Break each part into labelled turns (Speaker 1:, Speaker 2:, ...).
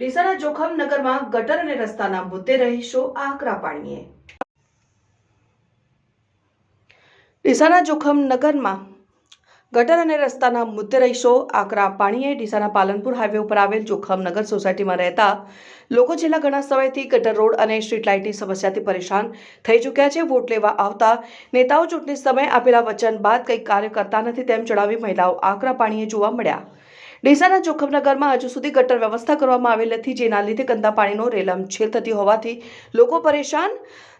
Speaker 1: ડીસાના જોખમ નગરમાં ગટર અને રસ્તાના મુદ્દે રહીશો આકરા પાણીએ. ડીસાના જોખમ નગરમાં ગટર અને રસ્તાના મુદ્દે રહીશો આકરા પાણીએ ડીસાના પાલનપુર હાઈવે ઉપર આવેલ જોખમ નગર સોસાયટીમાં રહેતા લોકો છેલ્લા ઘણા સમયથી ગટર રોડ અને સ્ટ્રીટ લાઇટની સમસ્યાથી પરેશાન થઈ ચૂક્યા છે. વોટ લેવા આવતા નેતાઓ ચૂંટણી સમયે આપેલા વચન બાદ કંઈ કાર્ય કરતા નથી તેમ જણાવી મહિલાઓ આકરા પાણીએ જોવા મળ્યા. ડીસાના જોખમનગરમાં હજુ સુધી ગટર વ્યવસ્થા કરવામાં આવેલ નથી, જેના લીધે ગંદા પાણીનો રેલમછેલ થતી હોવાથી લોકો પરેશાન.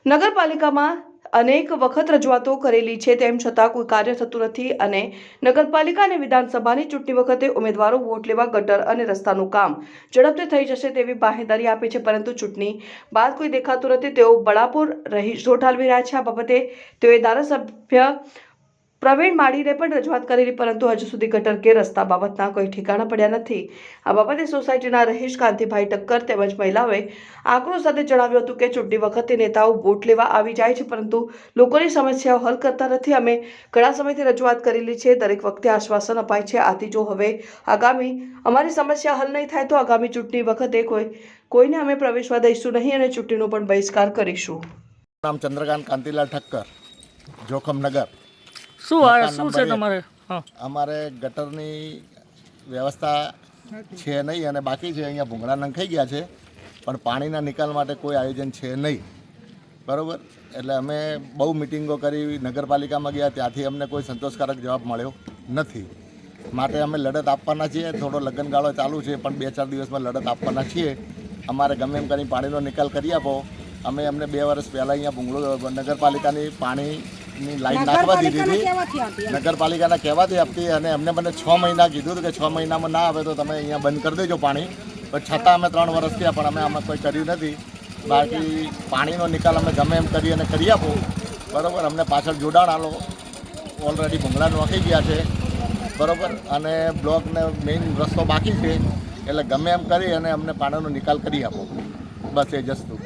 Speaker 1: નગરપાલિકામાં અનેક વખત રજૂઆતો કરેલી છે, તેમ છતાં કોઈ કાર્ય થતું નથી અને નગરપાલિકા અને વિધાનસભાની ચૂંટણી વખતે ઉમેદવારો વોટ લેવા ગટર અને રસ્તાનું કામ ઝડપથી થઈ જશે તેવી બાહેદારી આપે છે, પરંતુ ચૂંટણી બાદ કોઈ દેખાતું નથી. તેઓ બળાપુર રહી ઠાલવી રહ્યા છે. આ બાબતે તેઓએ ધારાસભ્ય પ્રવીણ માળીને પણ રજૂઆત કરેલી, પરંતુ હજુ સુધી ગટર કે રસ્તા બાબતના કોઈ ઠેકાણા પડ્યા નથી. આ બાબતે સોસાયટીના રહીશ કાંતિભાઈ ટક્કર તેમજ મહિલાઓએ આક્રોશ સાથે જણાવ્યું હતું કે ચૂંટણી વખતે નેતાઓ વોટ લેવા આવી જાય છે, પરંતુ લોકોની સમસ્યાઓ હલ કરતા નથી. અમે ઘણા સમયથી રજૂઆત કરેલી છે, દરેક વખતે આશ્વાસન અપાય છે. આથી જો હવે આગામી અમારી સમસ્યા હલ નહીં થાય, તો આગામી ચૂંટણી વખતે કોઈ, કોઈને અમે પ્રવેશવા દઈશું નહીં અને ચૂંટણીનો પણ બહિષ્કાર કરીશું.
Speaker 2: નામ ચંદ્રકાંત કાંતિલાલ ઠક્કર, જોખમનગર.
Speaker 3: શું આ શું છે તમારે?
Speaker 2: અમારે ગટરની વ્યવસ્થા છે નહીં અને બાકી છે અહીંયા ભૂંગળા નંખાઈ ગયા છે પણ પાણીના નિકાલ માટે કોઈ આયોજન છે નહીં. બરાબર? એટલે અમે બહુ મિટિંગો કરી નગરપાલિકામાં ગયા ત્યાંથી અમને કોઈ સંતોષકારક જવાબ મળ્યો નથી. માટે અમે લડત આપવાના છીએ થોડો લગ્નગાળો ચાલુ છે પણ બે ચાર દિવસમાં લડત આપવાના છીએ. અમારે ગમે એમ કરીને પાણીનો નિકાલ કરી આપો. અમે અમને બે વર્ષ પહેલાં અહીંયા ભૂંગળો નગરપાલિકાની પાણીની લાઈન નાખવા દીધી હતી. નગરપાલિકાના કહેવાથી આપતી અને અમને મને છ મહિના કીધું હતું કે છ મહિનામાં ના આવે તો તમે અહીંયા બંધ કરી દેજો પાણી. પણ છતાં અમે ત્રણ વર્ષ થયા પણ અમે આમાં કોઈ કર્યું નથી. બાકી પાણીનો નિકાલ અમે ગમે એમ કરી અને કરી આપો. બરાબર અમને પાછળ જોડાણ આલો. ઓલરેડી ભૂંગળા નોખી ગયા છે. બરાબર અને બ્લોકને મેઇન રસ્તો બાકી છે. એટલે ગમે એમ કરી અને અમને પાણીનો નિકાલ કરી આપો. બસ એ જસ્તું